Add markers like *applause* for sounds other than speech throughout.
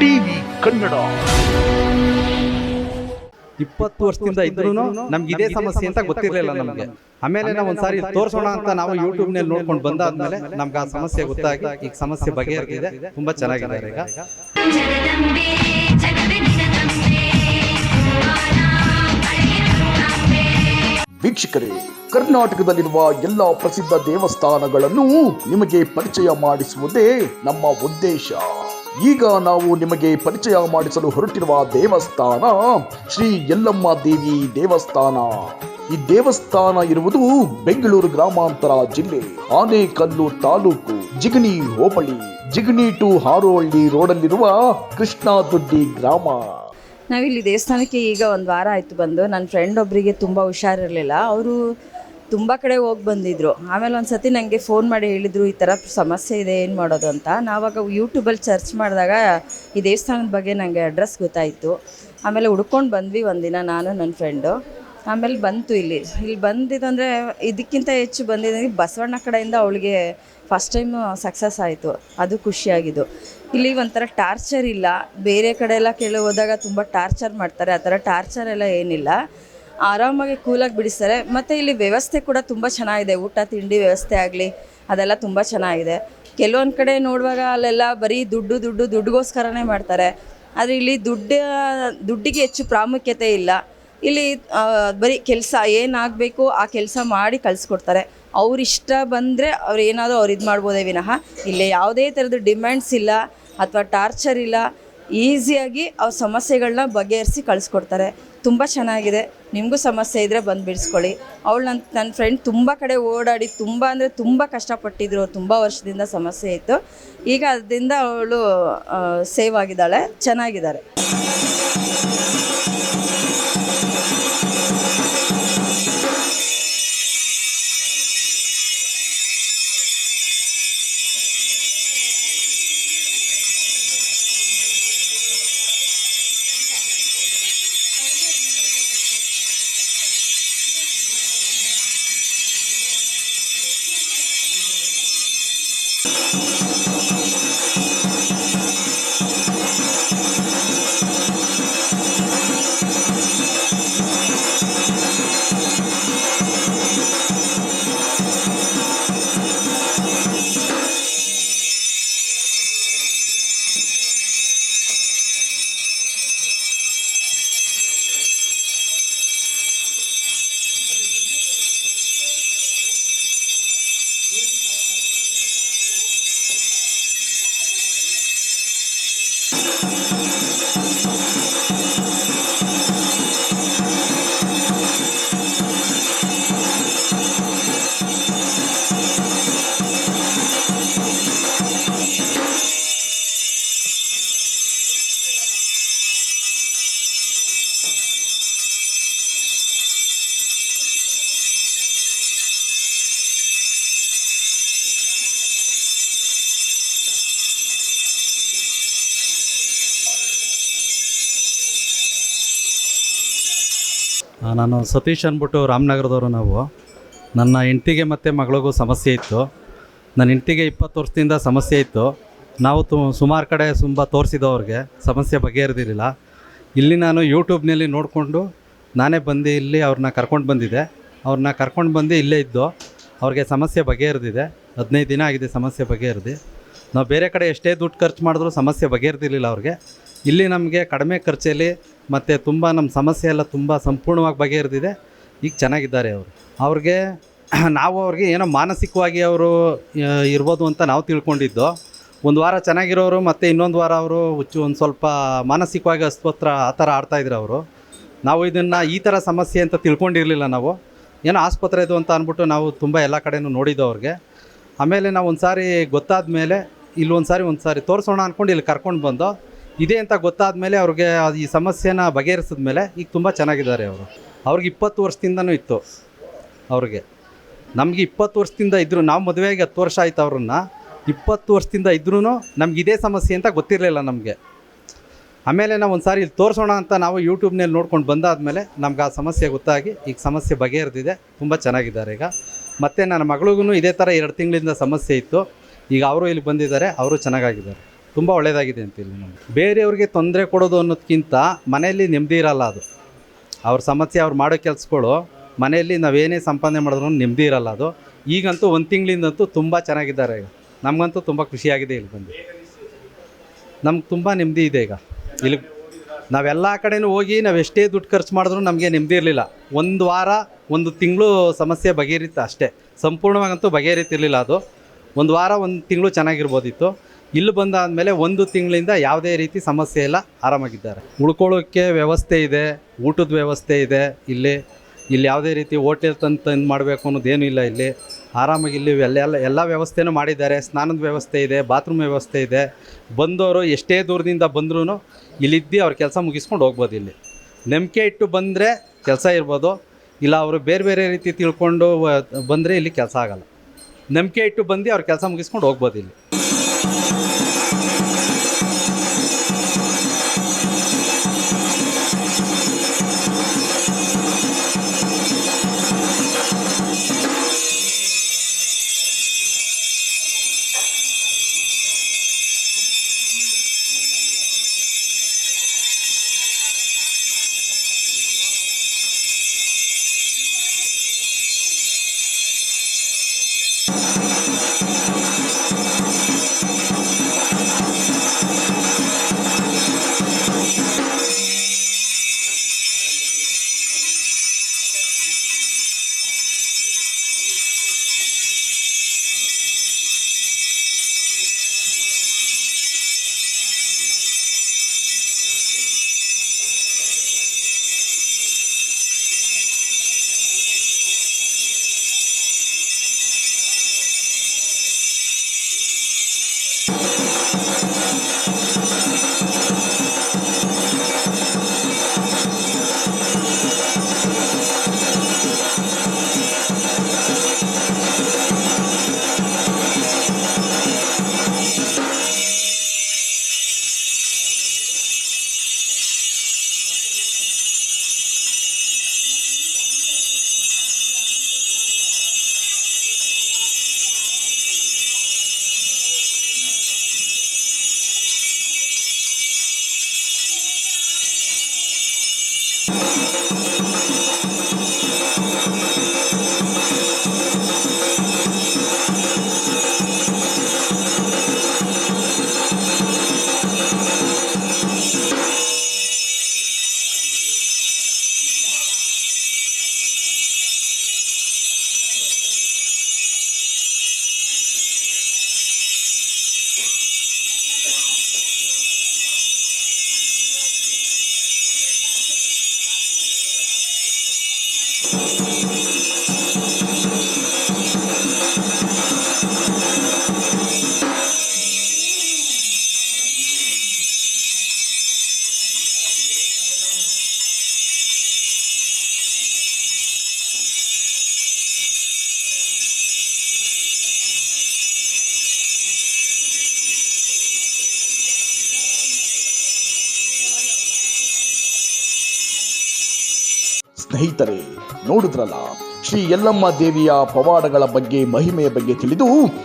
TV Kannada. ಇಪ್ಪತ್ತು ವರ್ಷದಿಂದ ಇದ್ರು ನಮ್ಗೆ ಇದೇ ಸಮಸ್ಯೆ ಅಂತ ಗೊತ್ತಿರಲಿಲ್ಲ ನಮಗೆ. ಆಮೇಲೆ ನಾವು ಒಂದ್ಸಾರಿ ತೋರಿಸೋಣ ಅಂತ ನಾವು ಯೂಟ್ಯೂಬ್ನಲ್ಲಿ ನೋಡ್ಕೊಂಡು ಬಂದಾದ್ಮೇಲೆ ನಮ್ಗೆ ಆ ಸಮಸ್ಯೆ ಗೊತ್ತಾಗಿ ಈಗ ಸಮಸ್ಯೆ ಬಗೆಹರಿದಿದೆ. ತುಂಬಾ ಚೆನ್ನಾಗಿದೆ ಈಗ. ವೀಕ್ಷಕರೇ ಕರ್ನಾಟಕದಲ್ಲಿರುವ ಎಲ್ಲ ಪ್ರಸಿದ್ಧ ದೇವಸ್ಥಾನಗಳನ್ನು ನಿಮಗೆ ಪರಿಚಯ ಮಾಡಿಸುವುದೇ ನಮ್ಮ ಉದ್ದೇಶ. ಈಗ ನಾವು ನಿಮಗೆ ಪರಿಚಯ ಮಾಡಿಸಲು ಹೊರಟಿರುವ ದೇವಸ್ಥಾನ ಶ್ರೀ ಯಲ್ಲಮ್ಮ ದೇವಿ ದೇವಸ್ಥಾನ. ಈ ದೇವಸ್ಥಾನ ಇರುವುದು ಬೆಂಗಳೂರು ಗ್ರಾಮಾಂತರ ಜಿಲ್ಲೆ, ಆನೇಕಲ್ಲು ತಾಲೂಕು, ಜಿಗಣಿ ಹೋಬಳಿ, ಜಿಗಣಿ ಟು ಹಾರೋಹಳ್ಳಿ ರೋಡಲ್ಲಿರುವ ಕೃಷ್ಣಾದೊಡ್ಡಿ ಗ್ರಾಮ. ನಾವಿಲ್ಲಿ ದೇವಸ್ಥಾನಕ್ಕೆ ಈಗ ಒಂದು ವಾರ ಆಯಿತು ಬಂದು. ನನ್ನ ಫ್ರೆಂಡ್ ಒಬ್ಬರಿಗೆ ತುಂಬ ಹುಷಾರಿರಲಿಲ್ಲ. ಅವರು ತುಂಬ ಕಡೆ ಹೋಗಿ ಬಂದಿದ್ರು. ಆಮೇಲೆ ಒಂದು ಸತಿ ನನಗೆ ಫೋನ್ ಮಾಡಿ ಹೇಳಿದರು, ಈ ಥರ ಸಮಸ್ಯೆ ಇದೆ, ಏನು ಮಾಡೋದು ಅಂತ. ನಾವಾಗ ಯೂಟ್ಯೂಬಲ್ಲಿ ಸರ್ಚ್ ಮಾಡಿದಾಗ ಈ ದೇವಸ್ಥಾನದ ಬಗ್ಗೆ ನನಗೆ ಅಡ್ರೆಸ್ ಗೊತ್ತಾಯಿತು. ಆಮೇಲೆ ಹುಡ್ಕೊಂಡು ಬಂದ್ವಿ ಒಂದಿನ ನಾನು ನನ್ನ ಫ್ರೆಂಡು ಆಮೇಲೆ ಬಂತು ಇಲ್ಲಿ. ಇಲ್ಲಿ ಬಂದಿದಂದರೆ ಇದಕ್ಕಿಂತ ಹೆಚ್ಚು ಬಂದಿದ್ದಂಗೆ ಬಸವಣ್ಣ ಕಡೆಯಿಂದ ಅವಳಿಗೆ ಫಸ್ಟ್ ಟೈಮು ಸಕ್ಸಸ್ ಆಯಿತು. ಅದು ಖುಷಿಯಾಗಿದ್ದು ಇಲ್ಲಿ ಒಂಥರ ಟಾರ್ಚರ್ ಇಲ್ಲ. ಬೇರೆ ಕಡೆ ಎಲ್ಲ ಕೇಳಿ ಹೋದಾಗ ತುಂಬ ಟಾರ್ಚರ್ ಮಾಡ್ತಾರೆ. ಆ ಥರ ಟಾರ್ಚರ್ ಎಲ್ಲ ಏನಿಲ್ಲ. ಆರಾಮಾಗಿ ಕೂಲಾಗಿ ಬಿಡಿಸ್ತಾರೆ. ಮತ್ತು ಇಲ್ಲಿ ವ್ಯವಸ್ಥೆ ಕೂಡ ತುಂಬ ಚೆನ್ನಾಗಿದೆ. ಊಟ, ತಿಂಡಿ ವ್ಯವಸ್ಥೆ ಆಗಲಿ, ಅದೆಲ್ಲ ತುಂಬ ಚೆನ್ನಾಗಿದೆ. ಕೆಲವೊಂದು ಕಡೆ ನೋಡುವಾಗ ಅಲ್ಲೆಲ್ಲ ಬರೀ ದುಡ್ಡು ದುಡ್ಡು, ದುಡ್ಡುಗೋಸ್ಕರನೇ ಮಾಡ್ತಾರೆ. ಆದರೆ ಇಲ್ಲಿ ದುಡ್ಡು, ದುಡ್ಡಿಗೆ ಹೆಚ್ಚು ಪ್ರಾಮುಖ್ಯತೆ ಇಲ್ಲ. ಇಲ್ಲಿ ಬರೀ ಕೆಲಸ ಏನಾಗಬೇಕು ಆ ಕೆಲಸ ಮಾಡಿ ಕಳಿಸ್ಕೊಡ್ತಾರೆ. ಅವ್ರ ಇಷ್ಟ ಬಂದರೆ ಅವ್ರು ಏನಾದರೂ ಅವ್ರು ಇದು ಮಾಡ್ಬೋದೇ ವಿನಃ. ಇಲ್ಲಿ ಯಾವುದೇ ಥರದ ಡಿಮ್ಯಾಂಡ್ಸ್ ಇಲ್ಲ ಅಥವಾ ಟಾರ್ಚರ್ ಇಲ್ಲ. ಈಸಿಯಾಗಿ ಅವ್ರ ಸಮಸ್ಯೆಗಳನ್ನ ಬಗೆಹರಿಸಿ ಕಳಿಸ್ಕೊಡ್ತಾರೆ. ತುಂಬ ಚೆನ್ನಾಗಿದೆ. ನಿಮಗೂ ಸಮಸ್ಯೆ ಇದ್ದರೆ ಬಂದು ಬಿಡಿಸ್ಕೊಳ್ಳಿ. ಅವಳು ನನ್ನ ನನ್ನ ಫ್ರೆಂಡ್ ತುಂಬ ಕಡೆ ಓಡಾಡಿ ತುಂಬ ಅಂದರೆ ತುಂಬ ಕಷ್ಟಪಟ್ಟಿದ್ರು. ತುಂಬ ವರ್ಷದಿಂದ ಸಮಸ್ಯೆ ಇತ್ತು. ಈಗ ಅದರಿಂದ ಅವಳು ಸೇವ್ ಆಗಿದ್ದಾಳೆ. ಚೆನ್ನಾಗಿದ್ದಾರೆ. ನಾನು ಸತೀಶ್ ಅಂದ್ಬಿಟ್ಟು ರಾಮನಗರದವರು ನಾವು. ನನ್ನ ಹೆಂಡ್ತಿಗೆ ಮತ್ತು ಮಗಳಿಗೂ ಸಮಸ್ಯೆ ಇತ್ತು. ನನ್ನ ಹೆಂಡ್ತಿಗೆ ಇಪ್ಪತ್ತು ವರ್ಷದಿಂದ ಸಮಸ್ಯೆ ಇತ್ತು. ನಾವು ತು, ಸುಮಾರು ಕಡೆ ತುಂಬ ತೋರಿಸಿದವ್ರಿಗೆ ಸಮಸ್ಯೆ ಬಗೆಹರಿದಿರಲಿಲ್ಲ. ಇಲ್ಲಿ ನಾನು ಯೂಟ್ಯೂಬ್ನಲ್ಲಿ ನೋಡಿಕೊಂಡು ನಾನೇ ಬಂದು ಇಲ್ಲಿ ಅವ್ರನ್ನ ಕರ್ಕೊಂಡು ಬಂದಿದ್ದೆ. ಅವ್ರನ್ನ ಕರ್ಕೊಂಡು ಬಂದು ಇಲ್ಲೇ ಇದ್ದು ಅವ್ರಿಗೆ ಸಮಸ್ಯೆ ಬಗೆಹರಿದಿದೆ. ಹದಿನೈದು ದಿನ ಆಗಿದೆ ಸಮಸ್ಯೆ ಬಗೆಹರಿದು. ನಾವು ಬೇರೆ ಕಡೆ ಎಷ್ಟೇ ದುಡ್ಡು ಖರ್ಚು ಮಾಡಿದ್ರೂ ಸಮಸ್ಯೆ ಬಗೆಹರಿದಿರಲಿಲ್ಲ ಅವ್ರಿಗೆ. ಇಲ್ಲಿ ನಮಗೆ ಕಡಿಮೆ ಖರ್ಚಲ್ಲಿ ಮತ್ತು ತುಂಬ ನಮ್ಮ ಸಮಸ್ಯೆ ಎಲ್ಲ ತುಂಬ ಸಂಪೂರ್ಣವಾಗಿ ಬಗೆಹರಿದಿದೆ. ಈಗ ಚೆನ್ನಾಗಿದ್ದಾರೆ ಅವರು. ಅವ್ರಿಗೆ *clears throat* ನಾವು ಅವ್ರಿಗೆ ಏನೋ ಮಾನಸಿಕವಾಗಿ ಅವರು ಇರ್ಬೋದು ಅಂತ ನಾವು ತಿಳ್ಕೊಂಡಿದ್ದು. ಒಂದು ವಾರ ಚೆನ್ನಾಗಿರೋರು ಮತ್ತು ಇನ್ನೊಂದು ವಾರ ಅವರು ಹುಚ್ಚು, ಒಂದು ಸ್ವಲ್ಪ ಮಾನಸಿಕವಾಗಿ ಅಸ್ವತ್ರ ಆ ಥರ ಆಡ್ತಾಯಿದ್ರು ಅವರು. ನಾವು ಇದನ್ನು ಈ ಥರ ಸಮಸ್ಯೆ ಅಂತ ತಿಳ್ಕೊಂಡಿರಲಿಲ್ಲ ನಾವು. ಏನೋ ಆಸ್ಪತ್ರೆದು ಅಂತ ಅಂದ್ಬಿಟ್ಟು ನಾವು ತುಂಬ ಎಲ್ಲ ಕಡೆಯೂ ನೋಡಿದ್ದು ಅವ್ರಿಗೆ. ಆಮೇಲೆ ನಾವು ಒಂದು ಸಾರಿ ಗೊತ್ತಾದ ಮೇಲೆ ಇಲ್ಲಿ ಒಂದು ಸಾರಿ ಒಂದು ಸಾರಿ ತೋರಿಸೋಣ ಅಂದ್ಕೊಂಡು ಇಲ್ಲಿ ಕರ್ಕೊಂಡು ಬಂದು ಇದೆ ಅಂತ ಗೊತ್ತಾದ ಮೇಲೆ ಅವ್ರಿಗೆ ಅದು ಈ ಸಮಸ್ಯೆನ ಬಗೆಹರಿಸಿದ ಮೇಲೆ ಈಗ ತುಂಬ ಚೆನ್ನಾಗಿದ್ದಾರೆ ಅವರು. ಅವ್ರಿಗೆ ಇಪ್ಪತ್ತು ವರ್ಷದಿಂದನೂ ಇತ್ತು ಅವ್ರಿಗೆ. ನಮಗೆ ಇಪ್ಪತ್ತು ವರ್ಷದಿಂದ ಇದ್ದರು ನಾವು ಮದುವೆಗೆ ಹತ್ತು ವರ್ಷ ಆಯ್ತು ಅವ್ರನ್ನ, ಇಪ್ಪತ್ತು ವರ್ಷದಿಂದ ಇದ್ರೂ ನಮ್ಗೆ ಇದೇ ಸಮಸ್ಯೆ ಅಂತ ಗೊತ್ತಿರಲಿಲ್ಲ ನಮಗೆ. ಆಮೇಲೆ ನಾವು ಒಂದು ಸಾರಿ ಇಲ್ಲಿ ತೋರಿಸೋಣ ಅಂತ ನಾವು ಯೂಟ್ಯೂಬ್ನಲ್ಲಿ ನೋಡ್ಕೊಂಡು ಬಂದಾದಮೇಲೆ ನಮ್ಗೆ ಆ ಸಮಸ್ಯೆ ಗೊತ್ತಾಗಿ ಈಗ ಸಮಸ್ಯೆ ಬಗೆಹರಿದಿದೆ, ತುಂಬ ಚೆನ್ನಾಗಿದ್ದಾರೆ ಈಗ. ಮತ್ತು ನನ್ನ ಮಗಳಿಗೂ ಇದೇ ಥರ ಎರಡು ತಿಂಗಳಿಂದ ಸಮಸ್ಯೆ ಇತ್ತು. ಈಗ ಅವರು ಇಲ್ಲಿ ಬಂದಿದ್ದಾರೆ, ಅವರು ಚೆನ್ನಾಗಾಗಿದ್ದಾರೆ. ತುಂಬ ಒಳ್ಳೆಯದಾಗಿದೆ ಅಂತ ಇಲ್ಲಿ ನಮಗೆ ಬೇರೆಯವ್ರಿಗೆ ತೊಂದರೆ ಕೊಡೋದು ಅನ್ನೋದಕ್ಕಿಂತ ಮನೆಯಲ್ಲಿ ನೆಮ್ಮದಿ ಇರಲ್ಲ ಅದು. ಅವ್ರ ಸಮಸ್ಯೆ ಅವ್ರು ಮಾಡೋ ಕೆಲಸಗಳು ಮನೆಯಲ್ಲಿ ನಾವೇನೇ ಸಂಪಾದನೆ ಮಾಡಿದ್ರು ನೆಮ್ಮದಿ ಇರಲ್ಲ ಅದು. ಈಗಂತೂ ಒಂದು ತಿಂಗಳಿಂದಂತೂ ತುಂಬ ಚೆನ್ನಾಗಿದ್ದಾರೆ ಈಗ. ನಮಗಂತೂ ತುಂಬ ಖುಷಿಯಾಗಿದೆ ಇಲ್ಲಿ ಬಂದು. ನಮ್ಗೆ ತುಂಬ ನೆಮ್ಮದಿ ಇದೆ ಈಗ. ಇಲ್ಲಿ ನಾವೆಲ್ಲ ಕಡೆನೂ ಹೋಗಿ ನಾವು ಎಷ್ಟೇ ದುಡ್ಡು ಖರ್ಚು ಮಾಡಿದ್ರು ನಮಗೆ ನೆಮ್ಮದಿ ಇರಲಿಲ್ಲ. ಒಂದು ವಾರ, ಒಂದು ತಿಂಗಳು ಸಮಸ್ಯೆ ಬಗೆಹರಿತ ಅಷ್ಟೇ. ಸಂಪೂರ್ಣವಾಗಂತೂ ಬಗೆಹರಿತಿರ್ಲಿಲ್ಲ ಅದು. ಒಂದು ವಾರ, ಒಂದು ತಿಂಗಳು ಚೆನ್ನಾಗಿರ್ಬೋದಿತ್ತು. ಇಲ್ಲಿ ಬಂದಾದಮೇಲೆ ಒಂದು ತಿಂಗಳಿಂದ ಯಾವುದೇ ರೀತಿ ಸಮಸ್ಯೆ ಇಲ್ಲ, ಆರಾಮಾಗಿದ್ದಾರೆ. ಉಳ್ಕೊಳ್ಳೋಕ್ಕೆ ವ್ಯವಸ್ಥೆ ಇದೆ, ಊಟದ ವ್ಯವಸ್ಥೆ ಇದೆ ಇಲ್ಲಿ. ಇಲ್ಲಿ ಯಾವುದೇ ರೀತಿ ಹೋಟೆಲ್ ತಂದು ತಂದು ಮಾಡಬೇಕು ಅನ್ನೋದೇನೂ ಇಲ್ಲ ಇಲ್ಲಿ. ಆರಾಮಾಗಿ ಇಲ್ಲಿ ಎಲ್ಲ ಎಲ್ಲ ವ್ಯವಸ್ಥೆನೂ ಮಾಡಿದ್ದಾರೆ. ಸ್ನಾನದ ವ್ಯವಸ್ಥೆ ಇದೆ, ಬಾತ್ರೂಮ್ ವ್ಯವಸ್ಥೆ ಇದೆ. ಬಂದವರು ಎಷ್ಟೇ ದೂರದಿಂದ ಬಂದ್ರೂ ಇಲ್ಲಿದ್ದು ಅವ್ರ ಕೆಲಸ ಮುಗಿಸ್ಕೊಂಡು ಹೋಗ್ಬೋದು ಇಲ್ಲಿ. ನಂಬಿಕೆ ಇಟ್ಟು ಬಂದರೆ ಕೆಲಸ ಇರ್ಬೋದು. ಇಲ್ಲ ಅವರು ಬೇರೆ ಬೇರೆ ರೀತಿ ತಿಳ್ಕೊಂಡು ಬಂದರೆ ಇಲ್ಲಿ ಕೆಲಸ ಆಗಲ್ಲ. ನಂಬಿಕೆ ಇಟ್ಟು ಬಂದು ಅವ್ರ ಕೆಲಸ ಮುಗಿಸ್ಕೊಂಡು ಹೋಗ್ಬೋದು ಇಲ್ಲಿ. フフフ。ಸ್ನೇಹಿತರೆ ನೋಡಿದ್ರಲ್ಲ? ಶ್ರೀ ಯಲ್ಲಮ್ಮ ದೇವಿಯ ಪವಾಡಗಳ ಬಗ್ಗೆ, ಮಹಿಮೆಯ ಬಗ್ಗೆ ತಿಳಿದು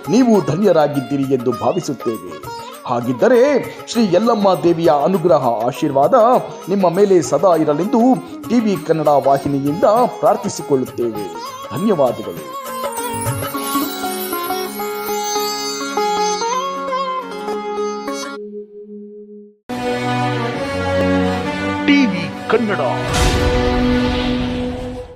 ನೀವು ಧನ್ಯರಾಗಿದ್ದೀರಿ ಎಂದು ಭಾವಿಸುತ್ತೇವೆ. ಹಾಗಿದ್ದರೆ ಶ್ರೀ ಯಲ್ಲಮ್ಮ ದೇವಿಯ ಅನುಗ್ರಹ, ಆಶೀರ್ವಾದ ನಿಮ್ಮ ಮೇಲೆ ಸದಾ ಇರಲೆಂದು ಟಿವಿ ಕನ್ನಡ ವಾಹಿನಿಯಿಂದ ಪ್ರಾರ್ಥಿಸಿಕೊಳ್ಳುತ್ತೇವೆ. ಧನ್ಯವಾದಗಳು.